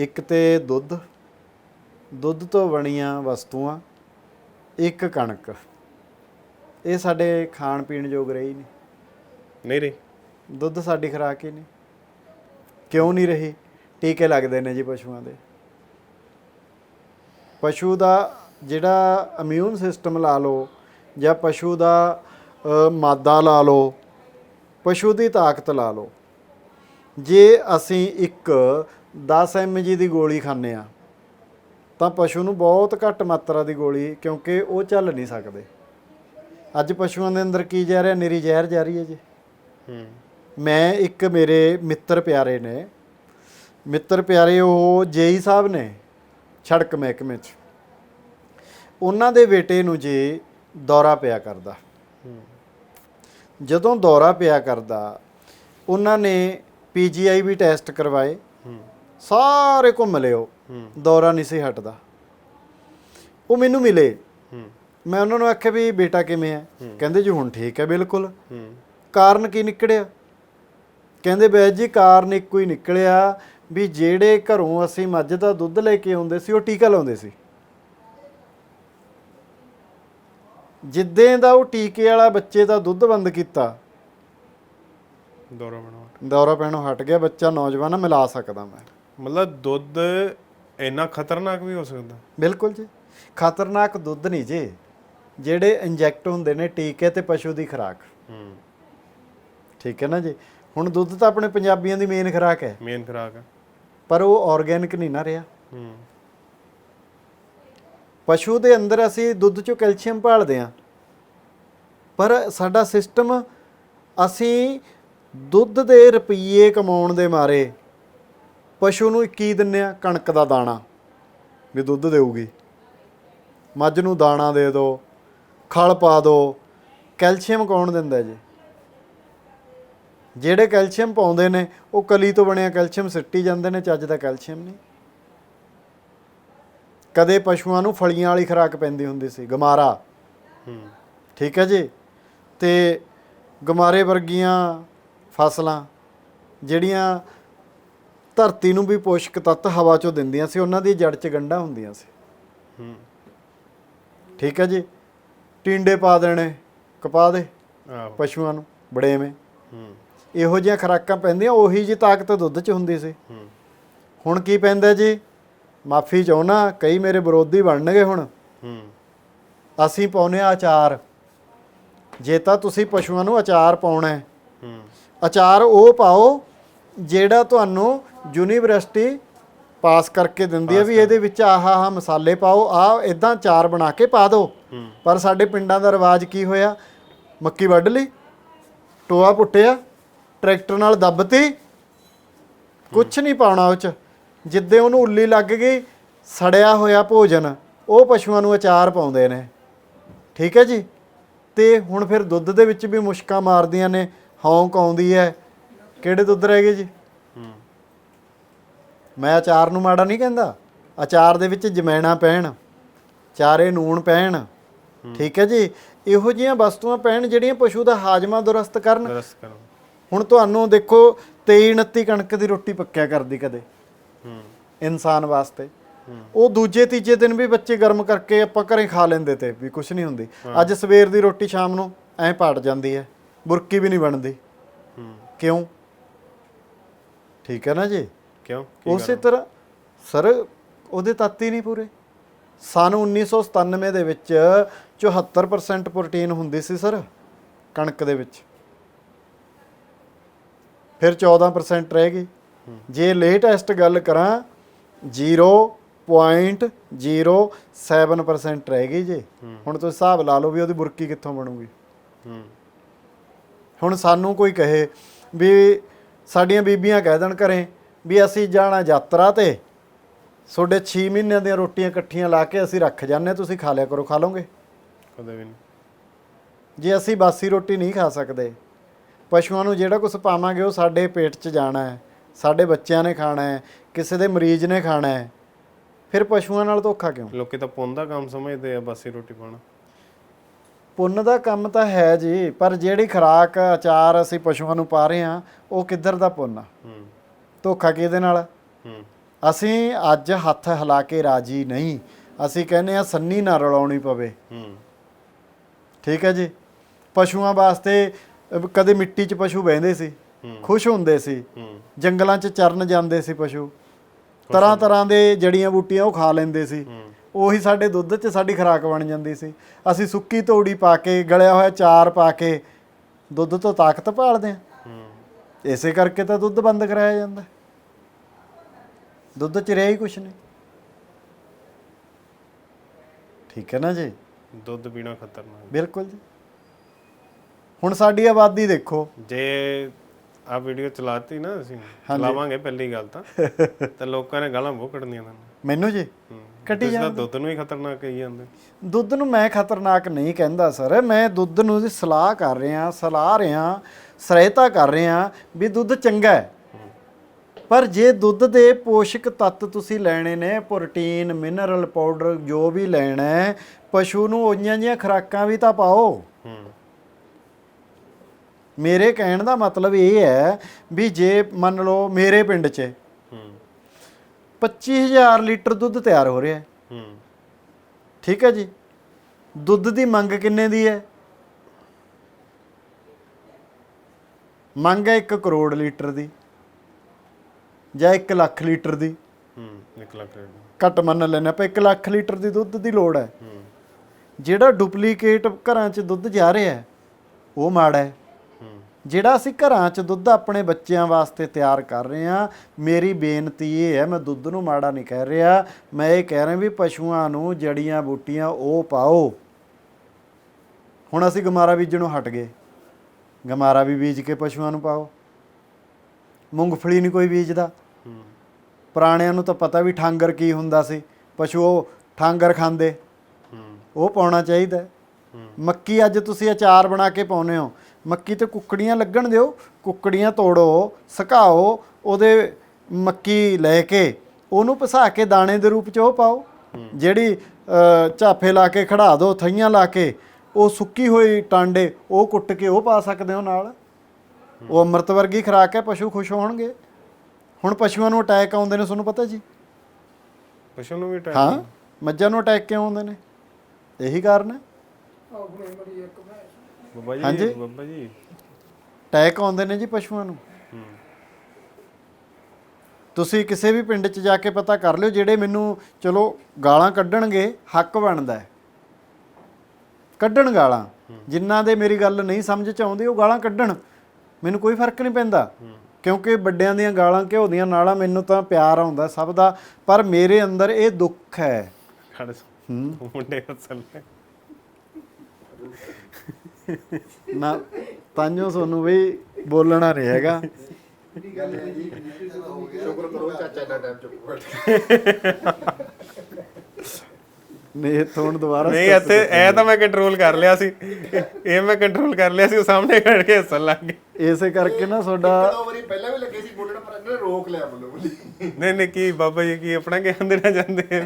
ਇੱਕ ਤੇ ਦੁੱਧ ਦੁੱਧ ਤੋਂ ਬਣੀਆਂ ਵਸਤੂਆਂ ਇੱਕ ਕਣਕ। ਇਹ ਸਾਡੇ ਖਾਣ ਪੀਣ ਯੋਗ ਰਹੀ ਨਹੀਂ। ਨਹੀਂ ਰਹੀ। ਦੁੱਧ ਸਾਡੀ ਖੁਰਾਕ ਹੀ ਨਹੀਂ। ਕਿਉਂ ਨਹੀਂ ਰਹੀ? ਟੀਕੇ ਲੱਗਦੇ ਨੇ ਜੀ ਪਸ਼ੂਆਂ ਦੇ। ਪਸ਼ੂ ਦਾ ਜਿਹੜਾ ਇਮਿਊਨ ਸਿਸਟਮ ਲਾ ਲਓ ਜਾਂ ਪਸ਼ੂ ਦਾ ਮਾਦਾ ਲਾ ਲਓ ਪਸ਼ੂ ਦੀ ਤਾਕਤ ਲਾ ਲਓ। ਜੇ ਅਸੀਂ ਇੱਕ 10 mg ਦੀ ਗੋਲੀ ਖਾਂਦੇ ਆ ਤਾਂ ਪਸ਼ੂ ਨੂੰ ਬਹੁਤ ਘੱਟ ਮਾਤਰਾ ਦੀ ਗੋਲੀ ਕਿਉਂਕਿ ਉਹ ਚੱਲ ਨਹੀਂ ਸਕਦੇ। ਅੱਜ ਪਸ਼ੂਆਂ ਦੇ ਅੰਦਰ ਕੀ ਜਾ ਰਿਹਾ ਨਿਰੀ ਜ਼ਹਿਰ ਜਾ ਰਹੀ ਹੈ ਜੀ। ਹੂੰ। ਮੈਂ ਇੱਕ ਮੇਰੇ ਮਿੱਤਰ ਪਿਆਰੇ ਨੇ। ਮਿੱਤਰ ਪਿਆਰੇ ਉਹ ਜੇਈ ਸਾਹਿਬ ਨੇ ਛੜਕ ਮਹਿਕਮੇ 'ਚ। ਉਹਨਾਂ ਦੇ ਬੇਟੇ ਨੂੰ ਜੀ ਦੌਰਾ ਪਿਆ ਕਰਦਾ। ਜਦੋਂ ਦੌਰਾ ਪਿਆ ਕਰਦਾ ਉਹਨਾਂ ਨੇ ਪੀਜੀਆਈ ਵੀ ਟੈਸਟ ਕਰਵਾਏ। ਹੂੰ। ਸਾਰੇ ਘੁੰਮ ਲਿਓ। ਦੌਰਾ ਨਹੀਂ ਸੀ ਹਟਦਾ। ਉਹ ਮੈਨੂੰ ਮਿਲੇ। ਮੈਂ ਉਹਨਾਂ ਨੂੰ ਆਖਿਆ ਵੀ ਬੇਟਾ ਕਿਵੇਂ ਹੈ? ਕਹਿੰਦੇ ਜੀ ਹੁਣ ਠੀਕ ਹੈ ਬਿਲਕੁਲ। ਕਾਰਨ ਕੀ ਨਿਕੜਿਆ ਕਹਿੰਦੇ ਬੈਜ ਜੀ ਕਾਰਨ ਇੱਕੋ ਹੀ ਨਿਕਲਿਆ ਵੀ ਜਿਹੜੇ ਘਰੋਂ ਅਸੀਂ ਮੱਝ ਦਾ ਦੁੱਧ ਲੈ ਕੇ ਆਉਂਦੇ ਸੀ ਉਹ ਟੀਕਾ ਲਾਉਂਦੇ ਸੀ। ਜਿੱਦਾਂ ਦਾ ਉਹ ਟੀਕੇ ਵਾਲਾ ਬੱਚੇ ਦਾ ਦੁੱਧ ਬੰਦ ਕੀਤਾ। ਦੌਰਾ ਪੈਣੋਂ ਹਟ ਗਿਆ ਬੱਚਾ ਨੌਜਵਾਨ ਆ ਮਿਲਾ ਸਕਦਾ ਮੈਂ। ਮਤਲਬ ਦੁੱਧ ਇੰਨਾ ਖਤਰਨਾਕ ਵੀ ਹੋ ਸਕਦਾ। ਬਿਲਕੁਲ ਜੀ। ਖਤਰਨਾਕ ਦੁੱਧ ਨਹੀਂ ਜੀ। ਜਿਹੜੇ ਇੰਜੈਕਟ ਹੁੰਦੇ ਨੇ ਟੀਕੇ ਤੇ ਪਸ਼ੂ ਦੀ ਖੁਰਾਕ। ਹੂੰ। ਠੀਕ ਹੈ ਨਾ ਜੀ। ਹੁਣ ਦੁੱਧ ਤਾਂ ਆਪਣੇ ਪੰਜਾਬੀਆਂ ਦੀ ਮੇਨ ਖੁਰਾਕ ਹੈ। ਮੇਨ ਖਰਾਕ ਆ ਪਰ ਉਹ ਆਰਗੈਨਿਕ ਨਹੀਂ ਨਾ ਰਿਹਾ। ਹੂੰ। ਪਸ਼ੂ ਦੇ ਅੰਦਰ ਅਸੀਂ ਦੁੱਧ ਚੋਂ ਕੈਲਸ਼ੀਅਮ ਭਾਲਦੇ ਹਾਂ। ਪਰ ਸਾਡਾ ਸਿਸਟਮ ਅਸੀਂ ਦੁੱਧ ਦੇ ਰੁਪਈਏ ਕਮਾਉਣ ਦੇ ਮਾਰੇ ਪਸ਼ੂ ਨੂੰ ਕੀ ਦਿੰਨੇ ਆ? ਕਣਕ ਦਾ ਦਾਣਾ। ਵੀ ਦੁੱਧ ਦੇਊਗੀ। ਮੱਝ ਨੂੰ ਦਾਣਾ ਦੇ ਦਿਓ ਖਲ ਪਾ ਦਿਓ ਕੈਲਸ਼ੀਅਮ ਕੌਣ ਦਿੰਦਾ ਜੀ? ਜਿਹੜੇ ਕੈਲਸ਼ੀਅਮ ਪਾਉਂਦੇ ਨੇ ਉਹ ਕਲੀ ਤੋਂ ਬਣਿਆ ਕੈਲਸ਼ੀਅਮ ਸਿੱਟੀ ਜਾਂਦੇ ਨੇ ਚੱਜ ਦਾ ਕੈਲਸ਼ੀਅਮ ਨਹੀਂ। ਕਦੇ ਪਸ਼ੂਆਂ ਨੂੰ ਫਲੀਆਂ ਵਾਲੀ ਖੁਰਾਕ ਪੈਂਦੀ ਹੁੰਦੀ ਸੀ ਗਮਾਰਾ। ਹੂੰ। ਠੀਕ ਹੈ ਜੀ? ਤੇ ਗਮਾਰੇ ਵਰਗੀਆਂ ਫਸਲਾਂ ਜਿਹੜੀਆਂ ਧਰਤੀ ਨੂੰ ਵੀ ਪੋਸ਼ਕ ਤੱਤ ਹਵਾ ਚੋਂ ਦਿੰਦੀਆਂ ਸੀ ਉਹਨਾਂ ਦੀ ਜੜ 'ਚ ਗੰਢਾਂ ਹੁੰਦੀਆਂ ਸੀ। ਹੂੰ। ਠੀਕ ਹੈ ਜੀ? ਟਿੰਡੇ ਪਾ ਦੇਣੇ ਕਪਾ ਦੇ ਆਹੋ। ਪਸ਼ੂਆਂ ਨੂੰ ਬੜੇਵੇਂ ਹੂੰ। ਇਹੋ ਜਿਹੀਆਂ ਖੁਰਾਕਾਂ ਪੈਂਦੀਆਂ ਉਹੀ ਜੀ ਤਾਕਤ ਦੁੱਧ 'ਚ ਹੁੰਦੀ ਸੀ। ਹੂੰ। ਹੁਣ ਕੀ ਪੈਂਦਾ ਜੀ? ਮਾਫੀ ਚਾਹੁੰਨਾ ਕਈ ਮੇਰੇ ਵਿਰੋਧੀ ਬਣਨਗੇ ਹੁਣ। ਹੂੰ। ਅਸੀਂ ਪਾਉਨੇ ਆ ਅਚਾਰ। ਜੇ ਤਾਂ ਤੁਸੀਂ ਪਸ਼ੂਆਂ ਨੂੰ ਅਚਾਰ ਪਾਉਣਾ ਹੈ। ਹੂੰ। ਅਚਾਰ ਉਹ ਪਾਓ ਜਿਹੜਾ ਤੁਹਾਨੂੰ ਯੂਨੀਵਰਸਿਟੀ ਪਾਸ ਕਰਕੇ ਦਿੰਦੀ ਹੈ ਵੀ ਇਹਦੇ ਵਿੱਚ ਆਹ ਆਹ ਮਸਾਲੇ ਪਾਓ ਆ ਇਦਾਂ ਅਚਾਰ ਬਣਾ ਕੇ ਪਾ ਦਿਓ। ਪਰ ਸਾਡੇ ਪਿੰਡਾਂ ਦਾ ਰਿਵਾਜ ਕੀ ਹੋਇਆ? ਮੱਕੀ ਵੱਢ ਲਈ ਟੋਆ ਪੁੱਟਿਆ ਟਰੈਕਟਰ ਨਾਲ ਦੱਬਤੀ ਕੁਛ ਨਹੀਂ ਪਾਉਣਾ ਉਹ ਚ। ਜਿੱਦੇ ਉਹਨੂੰ ਉੱਲੀ ਲੱਗ ਗਈ ਸੜਿਆ ਹੋਇਆ ਭੋਜਨ ਉਹ ਪਸ਼ੂਆਂ ਨੂੰ ਅਚਾਰ ਪਾਉਂਦੇ ਨੇ। ਠੀਕ ਹੈ ਜੀ? ਤੇ ਹੁਣ ਫਿਰ ਦੁੱਧ ਦੇ ਵਿੱਚ ਵੀ ਮੁਸ਼ਕਾਂ ਮਾਰਦੀਆਂ ਨੇ ਹੌਂਕ ਆਉਂਦੀ ਹੈ। ਕਿਹੜੇ ਦੁੱਧ ਰਹਿ ਗਏ ਜੀ? ਮੈਂ ਅਚਾਰ ਨੂੰ ਮਾੜਾ ਨਹੀਂ ਕਹਿੰਦਾ। ਅਚਾਰ ਦੇ ਵਿੱਚ ਜਮੈਣਾ ਪੈਣ ਚਾਰੇ ਨੂਣ ਪੈਣ। ਠੀਕ ਹੈ ਜੀ? ਇਹੋ ਜਿਹੀਆਂ ਵਸਤੂਆਂ ਪੈਣ ਜਿਹੜੀਆਂ ਪਸ਼ੂ ਦਾ ਹਾਜ਼ਮਾ ਦੁਰਸਤ ਕਰਨ। ਕਰੋ ਹੁਣ ਤੁਹਾਨੂੰ ਦੇਖੋ 23 29 ਕਣਕ ਦੀ ਰੋਟੀ ਪੱਕਿਆ ਕਰਦੀ ਕਦੇ। ਹੂੰ। ਇਨਸਾਨ ਵਾਸਤੇ। ਉਹ ਦੂਜੇ ਤੀਜੇ ਦਿਨ ਵੀ ਬੱਚੇ ਗਰਮ ਕਰਕੇ ਆਪਾਂ ਘਰੇ ਖਾ ਲੈਂਦੇ ਤੇ ਵੀ ਕੁਝ ਨਹੀਂ ਹੁੰਦੀ। ਅੱਜ ਸਵੇਰ ਦੀ ਰੋਟੀ ਸ਼ਾਮ ਨੂੰ ਐਂ ਪਾਟ ਜਾਂਦੀ ਹੈ। ਬੁਰਕੀ ਵੀ ਨਹੀਂ ਬਣਦੀ। ਹੂੰ। ਕਿਉਂ? ਠੀਕ ਹੈ ਨਾ ਜੀ? ਕਿਉਂ? ਉਸੇ ਤਰ੍ਹਾਂ ਸਰ ਉਹਦੇ ਤੱਤ ਹੀ ਨਹੀਂ ਪੂਰੇ। ਸਨ 1997 ਦੇ ਵਿੱਚ 74% ਪ੍ਰੋਟੀਨ ਹੁੰਦੀ ਸੀ ਸਰ ਕਣਕ ਦੇ ਵਿੱਚ। ਫਿਰ 14% ਰਹਿ ਗਈ। ਜੇ ਲੇਟੈਸਟ ਗੱਲ ਕਰਾਂ 0.07% ਰਹਿ ਗਈ ਜੀ। ਹੁਣ ਤੁਸੀਂ ਹਿਸਾਬ ਲਾ ਲਓ ਵੀ ਉਹਦੀ ਬੁਰਕੀ ਕਿੱਥੋਂ ਬਣੂਗੀ। ਹੁਣ ਸਾਨੂੰ ਕੋਈ ਕਹੇ ਵੀ ਸਾਡੀਆਂ ਬੀਬੀਆਂ ਕਹਿ ਦੇਣ ਘਰੇ ਵੀ ਅਸੀਂ ਜਾਣਾ ਯਾਤਰਾ ਤੇ। ਤੁਹਾਡੇ 6 ਮਹੀਨਿਆਂ ਦੀਆਂ ਰੋਟੀਆਂ ਇਕੱਠੀਆਂ ਲਾ ਕੇ ਅਸੀਂ ਰੱਖ ਜਾਂਦੇ ਤੁਸੀਂ ਖਾ ਲਿਆ ਕਰੋ ਖਾ ਲਓਗੇ? ਕਦੇ ਵੀ ਨਹੀਂ। ਜੇ ਅਸੀਂ ਬਾਸੀ ਰੋਟੀ ਨਹੀਂ ਖਾ ਸਕਦੇ ਪਸ਼ੂਆਂ ਨੂੰ ਜਿਹੜਾ ਕੁਝ ਪਾਵਾਂਗੇ ਉਹ ਸਾਡੇ ਪੇਟ 'ਚ ਜਾਣਾ ਹੈ ਸਾਡੇ ਬੱਚਿਆਂ ਨੇ ਖਾਣਾ ਹੈ ਕਿਸੇ ਦੇ ਮਰੀਜ਼ ਨੇ ਖਾਣਾ ਹੈ। ਫਿਰ ਪਸ਼ੂਆਂ ਨਾਲ ਧੋਖਾ ਕਿਉਂ? ਲੋਕੀ ਤਾਂ ਪੁੰਨ ਦਾ ਕੰਮ ਸਮਝਦੇ ਆ ਬਾਸੀ ਰੋਟੀ ਪਾਣਾ ਪੁੰਨ ਦਾ ਕੰਮ ਤਾਂ ਹੈ ਜੀ ਪਰ ਜਿਹੜੀ ਖੁਰਾਕ ਅਚਾਰ ਅਸੀਂ ਪਸ਼ੂਆਂ ਨੂੰ ਪਾ ਰਹੇ ਹਾਂ ਉਹ ਕਿੱਧਰ ਦਾ ਪੁੰਨ ਆ? ਹੂੰ। ਧੋਖਾ ਕਿਹਦੇ ਨਾਲ? ਹੂੰ। ਅਸੀਂ ਅੱਜ ਹੱਥ ਹਿਲਾ ਕੇ ਰਾਜੀ ਨਹੀਂ। ਅਸੀਂ ਕਹਿੰਦੇ ਆ ਸੰਨੀ ਨਾ ਰਲਾਉਣੀ ਪਵੇ। ਹੂੰ। ਠੀਕ ਹੈ ਜੀ? ਪਸ਼ੂਆਂ ਵਾਸਤੇ ਕਦੇ ਮਿੱਟੀ 'ਚ ਪਸ਼ੂ ਬਹਿੰਦੇ ਸੀ। ਖੁਸ਼ ਹੁੰਦੇ ਸੀ। ਜੰਗਲਾਂ 'ਚ ਚਰਨ ਜਾਂਦੇ ਸੀ ਪਸ਼ੂ। ਤਰ੍ਹਾਂ ਤਰ੍ਹਾਂ ਦੇ ਜੜੀਆਂ ਬੂਟੀਆਂ ਉਹ ਖਾ ਲੈਂਦੇ ਸੀ। ਉਹੀ ਸਾਡੇ ਦੁੱਧ 'ਚ ਸਾਡੀ ਖੁਰਾਕ ਬਣ ਜਾਂਦੀ ਸੀ। ਅਸੀਂ ਸੁੱਕੀ ਤੋੜੀ ਪਾ ਕੇ ਗਲਿਆ ਹੋਇਆ ਚਾਰ ਪਾ ਕੇ ਦੁੱਧ ਤੋਂ ਤਾਕਤ ਭਾਲਦੇ ਹੂੰ। ਇਸੇ ਕਰਕੇ ਤਾਂ ਦੁੱਧ ਬੰਦ ਕਰਾਇਆ ਜਾਂਦਾ। ਦੁੱਧ 'ਚ ਰਿਹਾ ਹੀ ਕੁਛ ਨਹੀਂ। ਠੀਕ ਹੈ ਨਾ ਜੀ? ਦੁੱਧ ਪੀਣਾ ਖਤਰਨਾਕ। ਬਿਲਕੁਲ ਜੀ। ਹੁਣ ਸਾਡੀ ਆਬਾਦੀ ਦੇਖੋ। ਜੇ ਆ ਵੀਡੀਓ ਚਲਾਤੀ ਨਾ ਅਸੀਂ ਚਲਾਵਾਂਗੇ ਪਹਿਲੀ ਗੱਲ ਤਾਂ। ਤੇ ਲੋਕਾਂ ਨੇ ਗਾਲਾਂ ਬਹੁਤ ਕੱਢਣੀਆਂ ਮੈਨੂੰ ਜੀ? ਕੱਢੀ ਤਾਂ ਦੁੱਧ ਨੂੰ ਹੀ ਖਤਰਨਾਕ ਕਹੀ ਜਾਂਦੇ। ਦੁੱਧ ਨੂੰ ਮੈਂ ਖਤਰਨਾਕ ਨਹੀਂ ਕਹਿੰਦਾ ਸਰ। ਮੈਂ ਦੁੱਧ ਨੂੰ ਦੀ ਸਲਾਹ ਕਰ ਰਿਹਾ ਸਲਾਹ ਰਿਹਾ ਸਹਾਇਤਾ ਕਰ ਰਿਹਾ ਵੀ ਦੁੱਧ ਚੰਗਾ ਹੈ। ਪਰ ਜੇ ਦੁੱਧ ਦੇ ਪੋਸ਼ਕ ਤੱਤ ਤੁਸੀਂ ਲੈਣੇ ਨੇ ਪ੍ਰੋਟੀਨ ਮਿਨਰਲ ਪਾਊਡਰ ਜੋ ਵੀ ਲੈਣਾ ਹੈ ਪਸ਼ੂ ਨੂੰ ਉਈਆਂ ਜੀਆਂ ਖੁਰਾਕਾਂ ਵੀ ਤਾਂ ਪਾਓ। ਮੇਰੇ ਕਹਿਣ ਦਾ ਮਤਲਬ ਇਹ ਹੈ ਵੀ ਜੇ ਮੰਨ ਲਓ ਮੇਰੇ ਪਿੰਡ 'ਚ 25000 ਲੀਟਰ ਦੁੱਧ ਤਿਆਰ ਹੋ ਰਿਹਾ ਹੈ। ਹੂੰ। ਠੀਕ ਹੈ ਜੀ? ਦੁੱਧ ਦੀ ਮੰਗ ਕਿੰਨੇ ਦੀ ਹੈ? ਮੰਗ ਹੈ 1 ਕਰੋੜ ਲੀਟਰ ਦੀ ਜਾਂ 1 ਲੱਖ ਲੀਟਰ ਦੀ। ਹੂੰ ਇੱਕ ਲੱਖ ਰੇਟ ਘੱਟ ਮੰਨ ਲੈਣਾ ਆਪਾਂ 1 ਲੱਖ ਲੀਟਰ ਦੀ ਦੁੱਧ ਦੀ ਲੋੜ ਹੈ। ਹੂੰ। ਜਿਹੜਾ ਡੁਪਲੀਕੇਟ ਘਰਾਂ 'ਚ ਦੁੱਧ ਜਾ ਰਿਹਾ ਹੈ ਉਹ ਮਾੜਾ ਹੂੰ। ਜਿਹੜਾ ਅਸੀਂ ਘਰਾਂ 'ਚ ਦੁੱਧ ਆਪਣੇ ਬੱਚਿਆਂ ਵਾਸਤੇ ਤਿਆਰ ਕਰ ਰਹੇ ਹਾਂ ਮੇਰੀ ਬੇਨਤੀ ਇਹ ਹੈ ਮੈਂ ਦੁੱਧ ਨੂੰ ਮਾੜਾ ਨਹੀਂ ਕਹਿ ਰਿਹਾ। ਮੈਂ ਇਹ ਕਹਿ ਰਿਹਾ ਵੀ ਪਸ਼ੂਆਂ ਨੂੰ ਜੜੀਆਂ ਬੂਟੀਆਂ ਉਹ ਪਾਓ। ਹੁਣ ਅਸੀਂ ਗਮਾਰਾ ਬੀਜਣੋਂ ਹਟ ਗਏ। ਗਮਾਰਾ ਵੀ ਬੀਜ ਕੇ ਪਸ਼ੂਆਂ ਨੂੰ ਪਾਓ। ਮੂੰਗਫਲੀ ਨਹੀਂ ਕੋਈ ਬੀਜਦਾ। ਪੁਰਾਣਿਆਂ ਨੂੰ ਤਾਂ ਪਤਾ ਵੀ ਠਾਂਗਰ ਕੀ ਹੁੰਦਾ ਸੀ। ਪਸ਼ੂ ਉਹ ਠਾਂਗਰ ਖਾਂਦੇ। ਉਹ ਪਾਉਣਾ ਚਾਹੀਦਾ। ਮੱਕੀ ਅੱਜ ਤੁਸੀਂ ਅਚਾਰ ਬਣਾ ਕੇ ਪਾਉਨੇ ਹੋ। ਮੱਕੀ ਤੇ ਕੁੱਕੜੀਆਂ ਲੱਗਣ ਦਿਓ ਕੁੱਕੜੀਆਂ ਤੋੜੋ ਸੁਕਾਓ ਉਹਦੇ ਮੱਕੀ ਲੈ ਕੇ ਉਹਨੂੰ ਪਿਸਾ ਕੇ ਦਾਣੇ ਦੇ ਰੂਪ ਚ ਉਹ ਪਾਓ। ਜਿਹੜੀ ਝਾਫੇ ਲਾ ਕੇ ਖੜਾ ਦਿਓ ਥਈਆਂ ਲਾ ਕੇ ਉਹ ਸੁੱਕੀ ਹੋਈ ਟਾਂਡੇ ਉਹ ਕੁੱਟ ਕੇ ਉਹ ਪਾ ਸਕਦੇ ਹੋ ਨਾਲ। ਉਹ ਅੰਮ੍ਰਿਤ ਵਰਗੀ ਖੁਰਾਕ ਹੈ ਪਸ਼ੂ ਖੁਸ਼ ਹੋਣਗੇ। ਹੁਣ ਪਸ਼ੂਆਂ ਨੂੰ ਅਟੈਕ ਆਉਂਦੇ ਨੇ ਤੁਹਾਨੂੰ ਪਤਾ ਜੀ। ਪਸ਼ੂ ਨੂੰ ਵੀ ਟਾਈਮ ਹਾਂ ਮੱਝਾਂ ਨੂੰ ਅਟੈਕ ਕਿਉਂ ਆਉਂਦੇ ਨੇ? ਇਹੀ ਕਾਰਨ ਹੈ। ਬਾਬਾ ਜੀ ਹਾਂਜੀ। ਬਾਬਾ ਜੀ। ਅਟੈਕ ਆਉਂਦੇ ਨੇ ਜੀ ਪਸ਼ੂਆਂ ਨੂੰ। ਤੁਸੀਂ ਕਿਸੇ ਵੀ ਪਿੰਡ 'ਚ ਜਾ ਕੇ ਪਤਾ ਕਰ ਲਿਓ ਜਿਹੜੇ ਮੈਨੂੰ ਚਲੋ ਗਾਲਾਂ ਕੱਢਣਗੇ ਹੱਕ ਬਣਦਾ ਹੈ। ਕੱਢਣ ਗਾਲਾਂ। ਜਿਨ੍ਹਾਂ ਦੇ ਮੇਰੀ ਗੱਲ ਨਹੀਂ ਸਮਝ 'ਚ ਆਉਂਦੀ ਉਹ ਗਾਲਾਂ ਕੱਢਣ। ਮੈਨੂੰ ਕੋਈ ਫ਼ਰਕ ਨਹੀਂ ਪੈਂਦਾ। ਕਿਉਂਕਿ ਵੱਡਿਆਂ ਦੀਆਂ ਗਾਲਾਂ ਘਿਓ ਦੀਆਂ ਨਾਲਾਂ ਮੈਨੂੰ ਤਾਂ ਪਿਆਰ ਆਉਂਦਾ ਸਭ ਦਾ। ਪਰ ਮੇਰੇ ਅੰਦਰ ਇਹ ਦੁੱਖ ਹੂੰ। ਮੁੰਡੇ ਅਸਲ ਨੇ ਨਾ ਤਾਂਿਓ ਤੁਹਾਨੂੰ ਵੀ ਬੋਲਣਾ ਨਹੀਂ ਹੈਗਾ। ਸ਼ੁਕਰ ਕਰੋ ਚਾਚਾ ਦਾ ਟਾਈਮ ਚੁੱਪ ਬੈਠ। ਨਹੀਂ ਇੱਥੋਂ ਹੁਣ ਦੁਬਾਰਾ ਨਹੀਂ ਇੱਥੇ ਇਹ ਤਾਂ ਮੈਂ ਕੰਟਰੋਲ ਕਰ ਲਿਆ ਸੀ। ਇਹ ਮੈਂ ਕੰਟਰੋਲ ਕਰ ਲਿਆ ਸੀ ਉਹ ਸਾਹਮਣੇ ਖੜ ਕੇ ਹੱਸਣ ਲੱਗ ਗਏ। ਇਸੇ ਕਰਕੇ ਨਾ ਤੁਹਾਡਾ ਦੋ ਵਾਰੀ ਪਹਿਲਾਂ ਵੀ ਲੱਗੇ ਸੀ ਬੋਲਣ ਪਰ ਇਹਨਾਂ ਨੇ ਰੋਕ ਲਿਆ ਬੋਲੋ ਬੋਲੀ ਨਹੀਂ ਨਹੀਂ ਕੀ ਬਾਬਾ ਜੀ ਕੀ ਆਪਣਾ ਦੇਣਾ ਚਾਹੁੰਦੇ ਆ?